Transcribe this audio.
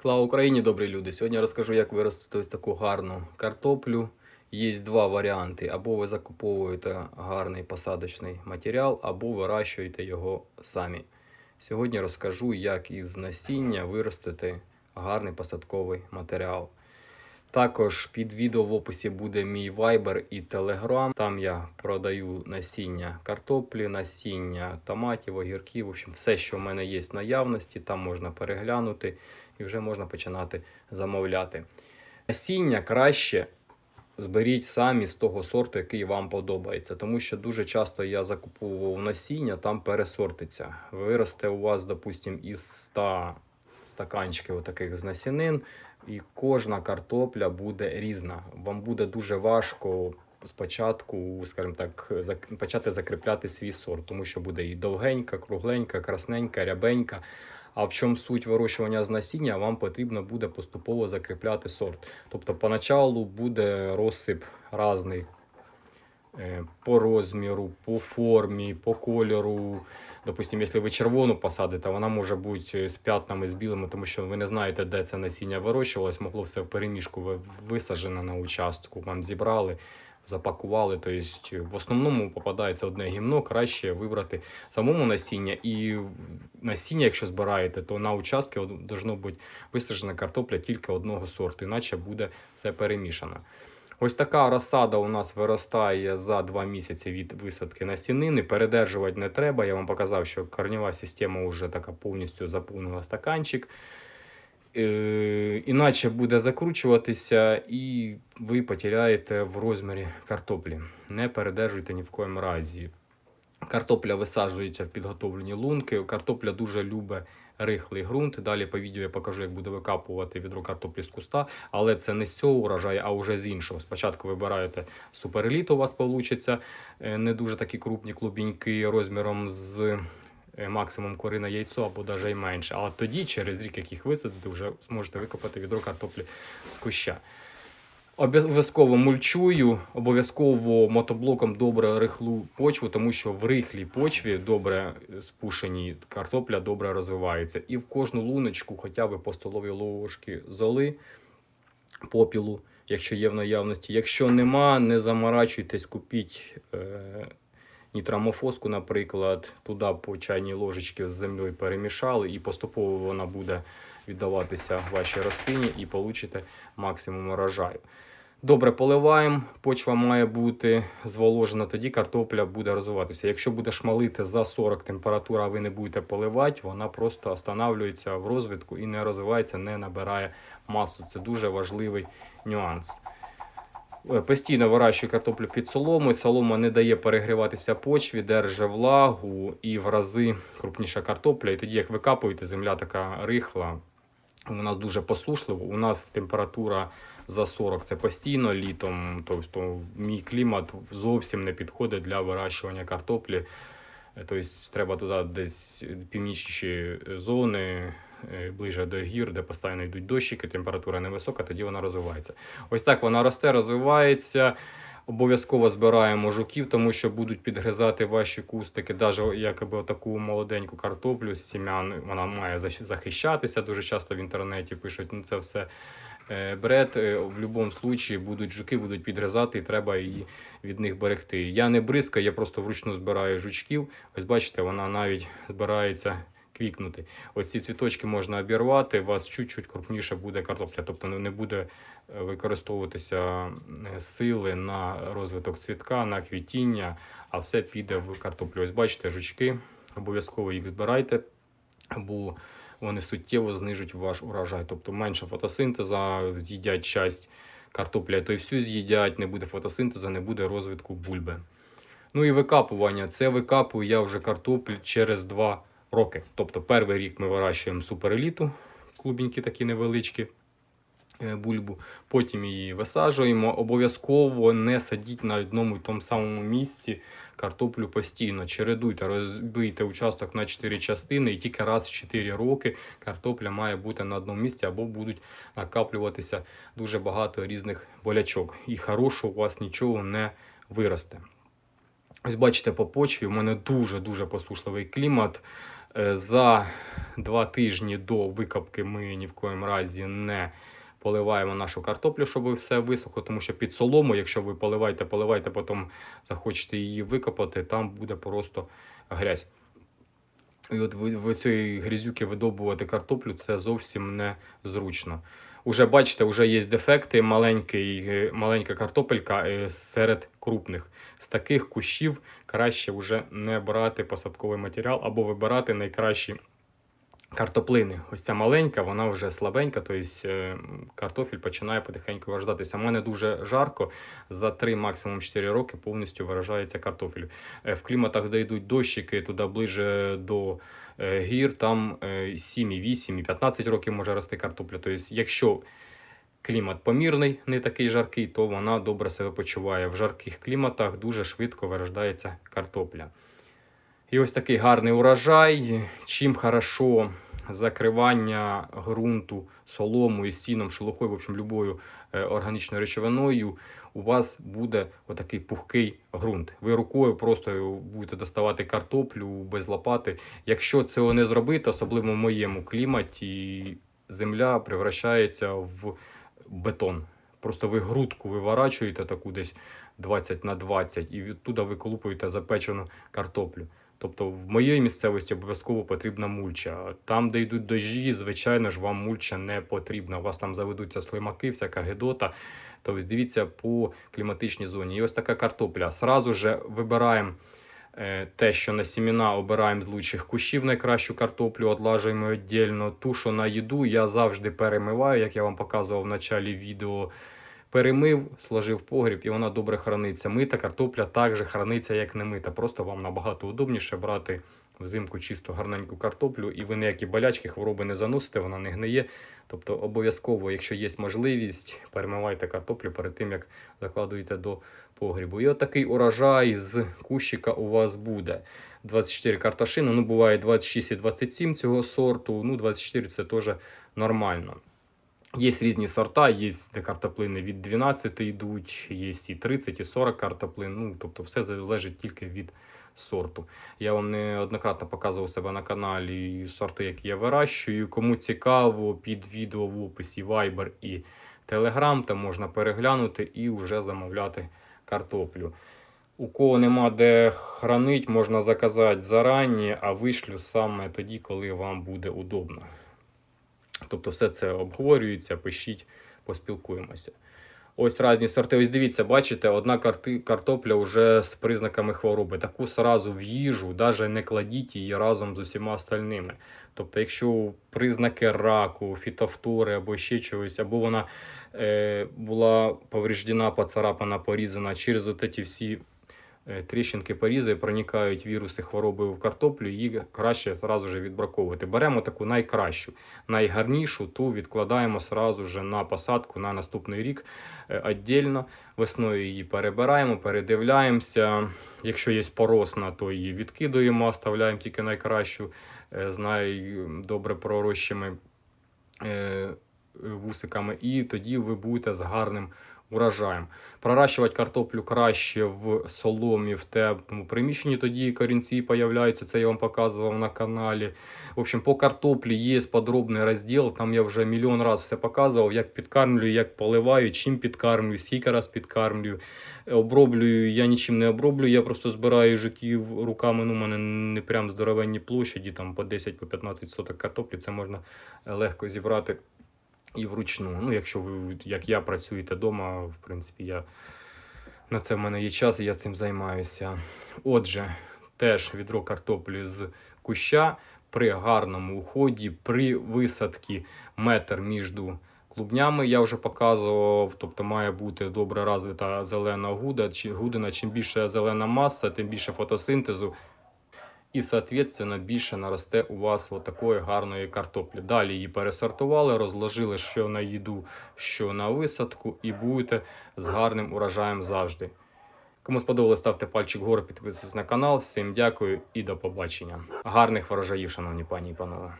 Слава Україні, добрі люди! Сьогодні я розкажу, як виростити ось таку гарну картоплю. Є два варіанти: або ви закуповуєте гарний посадочний матеріал, або вирощуєте його самі. Сьогодні розкажу, як із насіння виростити гарний посадковий матеріал. Також під відео в описі буде мій Viber і Telegram. Там я продаю насіння картоплі, насіння томатів, огірків. В общем, все, що в мене є в наявності, там можна переглянути і вже можна починати замовляти. Насіння краще зберіть самі з того сорту, який вам подобається. Тому що дуже часто я закуповував насіння, там пересортиться. Виросте у вас, допустим, із 100 стаканчиків таких з насінин, і кожна картопля буде різна. Вам буде дуже важко спочатку, скажімо так, почати закріпляти свій сорт, тому що буде і довгенька, кругленька, красненька, рябенька. А в чому суть вирощування з насіння? Вам потрібно буде поступово закріпляти сорт. Тобто, поначалу буде розсип різний е, по розміру, по формі, по кольору. Допустим, якщо ви червону посадите, вона може бути з п'ятнами, з білими, тому що ви не знаєте, де це насіння вирощувалось, могло все в переміжку ви- висаджено на участку, вам зібрали, запакували. Тобто, в основному попадається одне гімно, краще вибрати самому насіння. І насіння, якщо збираєте, то на участку должно бути висаджена картопля тільки одного сорту, іначе буде все перемішано. Ось така розсада у нас виростає за 2 місяці від висадки насінини. Передержувати не треба. Я вам показав, що корнева система вже така повністю заповнила стаканчик. Е, Іначе буде закручуватися, і ви потеряєте в розмірі картоплі. Не передержуйте ні в коєму разі. Картопля висаджується в підготовлені лунки. Картопля дуже любить рихлий ґрунт. Далі по відео я покажу, як буде викапувати відро картоплі з куста, але це не з цього урожаю, а вже з іншого. Спочатку вибираєте супереліт, у вас вийде не дуже такі крупні клубіньки розміром з е, максимум курине яйцо або навіть менше. А тоді, через рік, як їх висадити, вже зможете викопати відро картоплі з куща. Обов'язково мульчую, обов'язково мотоблоком добре рихлу почву, тому що в рихлій почві добре спушені картопля добре розвивається. І в кожну луночку хоча б по столовій ложки золи, попілу, якщо є в наявності. Якщо нема, не заморачуйтесь, купіть е, нітрамофоску, наприклад, туди по чайній ложечці з землею перемішали, і поступово вона буде віддаватися вашій рослині і получите максимум урожаю. Добре поливаємо, почва має бути зволожена, тоді картопля буде розвиватися. Якщо буде шмалити за 40 температура, а ви не будете поливати, вона просто останавлюється в розвитку і не розвивається, не набирає масу. Це дуже важливий нюанс. Е, Постійно вирощую картоплю під соломою. Солома не дає перегріватися почві, держи влагу і в рази крупніша картопля. І тоді, як викапуєте, земля така рихла. У нас дуже посушливо. У нас температура за 40 це постійно літом. Тобто мій клімат зовсім не підходить для вирощування картоплі. Е, Тобто треба туди десь північніші зони, ближче до гір, де постійно йдуть дощики, температура невисока, тоді вона розвивається. Ось так вона росте, розвивається. Обов'язково збираємо жуків, тому що будуть підгризати ваші кустики, навіть якби таку молоденьку картоплю з сім'ян. Вона має захищатися. Дуже часто в інтернеті пишуть, ну це все е, бред. Е, В будь-якому випадку будуть жуки, будуть підгризати, і треба її від них берегти. Я не бризкаю, я просто вручну збираю жучків. Ось бачите, вона навіть збирається квікнути. Ось цвіточки можна обірвати, у вас чуть-чуть крупніше буде картопля, тобто не- буде е, використовуватися е, сили на розвиток цвітка, на квітіння, а все піде в картоплю. Ось бачите, жучки, обов'язково їх збирайте, бо вони суттєво знижують ваш урожай. Тобто менше фотосинтеза, з'їдять часть картоплі, то й всю з'їдять, не буде фотосинтезу, не буде розвитку бульби. Ну і викапування. Це викапую я вже картоплю через 2 роки. Тобто перший рік ми вирощуємо супереліту, клубіньки такі невеличкі, е, бульбу. Потім її висаджуємо. Обов'язково не садіть на одному і тому самому місці картоплю постійно. Чередуйте, розбийте участок на 4 частини, і тільки раз в 4 роки картопля має бути на одному місці або будуть накаплюватися дуже багато різних болячок. І хорошого у вас нічого не виросте. Ось бачите, по почві у мене дуже-дуже посушливий клімат. Е, За два тижні до викопки ми ні в коїм разі не поливаємо нашу картоплю, щоб все висохло, тому що під солому, якщо ви поливаєте, поливаєте, потім захочете її викопати, там буде просто грязь. І от в, цієї грязюки видобувати картоплю це зовсім не зручно. Уже бачите, вже є дефекти, маленький, е, маленька картопелька е, серед крупних. З таких кущів краще вже не брати посадковий матеріал або вибирати найкращі картоплини. Ось ця маленька, вона вже слабенька, тобто е, картофель починає потихеньку вирождатися. У мене дуже жарко, за 3, максимум 4 роки повністю виражається картофель. В кліматах, де йдуть дощики, туди ближе до гір, там е, 7, і 8, і 15 років може рости картопля. Тобто, якщо клімат помірний, не такий жаркий, то вона добре себе почуває. В жарких кліматах дуже швидко вирождається картопля. І ось такий гарний урожай. Чим хорошо закривання ґрунту соломою, сіном, шелухою, в общем, любою е, органічною речовиною, у вас буде отакий пухкий ґрунт. Ви рукою просто будете доставати картоплю без лопати. Якщо цього не зробити, особливо в моєму кліматі, земля превращається в бетон. Просто ви грудку виворачуєте таку десь 20 на 20 і відтуда виколупуєте запечену картоплю. Тобто в моїй місцевості обов'язково потрібна мульча. Там, де йдуть дощі, звичайно ж, вам мульча не потрібна. У вас там заведуться слимаки, всяка гедота. Тобто дивіться по кліматичній зоні. І ось така картопля. Сразу же вибираємо е, те, що на сімена обираємо з лучших кущів найкращу картоплю, одлажуємо віддільно. Ту, що на їду, я завжди перемиваю, як я вам показував в началі відео. Перемив, сложив погріб і вона добре храниться. Мита картопля так же храниться, як не мита. Просто вам набагато удобніше брати взимку чисту гарненьку картоплю, і ви ніякі болячки, хвороби не заносите, вона не гниє. Тобто обов'язково, якщо є можливість, перемивайте картоплю перед тим, як закладуєте до погрібу. І отакий урожай з кущика у вас буде. 24 карташини, ну буває 26 і 27 цього сорту. Ну, 24 це теж нормально. Є різні сорта, є де картоплини від 12 йдуть, є і 30, і 40 картоплин. Ну, тобто все залежить тільки від сорту. Я вам неоднократно показував себе на каналі сорти, які я вирощую. Кому цікаво, під відео в описі Viber і Telegram, там можна переглянути і вже замовляти картоплю. У кого нема де хранить, можна заказати зарані, а вишлю саме тоді, коли вам буде удобно. Тобто все це обговорюється, пишіть, поспілкуємося. Ось різні сорти. Ось дивіться, бачите, одна картопля вже з признаками хвороби. Таку сразу в їжу, навіть не кладіть її разом з усіма остальними. Тобто, якщо признаки раку, фітофтори або ще чогось, або вона е, була повреждена, поцарапана, порізана через ці всі тріщинки, порізи, проникають віруси хвороби в картоплю, її краще одразу ж відбраковувати. Беремо таку найкращу, найгарнішу, ту відкладаємо сразу же на посадку на наступний рік е, віддільно. Весною її перебираємо, передивляємося. Якщо є поросна, то її відкидуємо, оставляємо тільки найкращу е, з найдобре пророщими е, вусиками, і тоді ви будете з гарним урожаєм. Проращувати картоплю краще в соломі, в теплому приміщенні, тоді корінці появляються. Це я вам показував на каналі. В общем, по картоплі є подробний розділ. Там я вже мільйон разів все показував, як підкармлюю, як поливаю, чим підкармлюю, скільки раз підкармлюю. Оброблюю, я нічим не оброблюю, я просто збираю жуків руками. Ну, у мене не прям здоровенні площаді, там по 10-15 соток картоплі. Це можна легко зібрати і вручну. Ну, якщо ви, як я, працюєте вдома, в принципі, я на це в мене є час, і я цим займаюся. Отже, теж відро картоплі з куща при гарному уході, при висадці метр між клубнями я вже показував. Тобто має бути добре розвита зелена гуда. Гудина, чим більше зелена маса, тим більше фотосинтезу. І, соответственно, більше наросте у вас такої гарної картоплі. Далі її пересортували, розложили що на їду, що на висадку, і будете з гарним урожаєм завжди. Кому сподобалось, ставте пальчик вгору, підписуйтесь на канал. Всім дякую і до побачення. Гарних врожаїв, шановні пані і панове.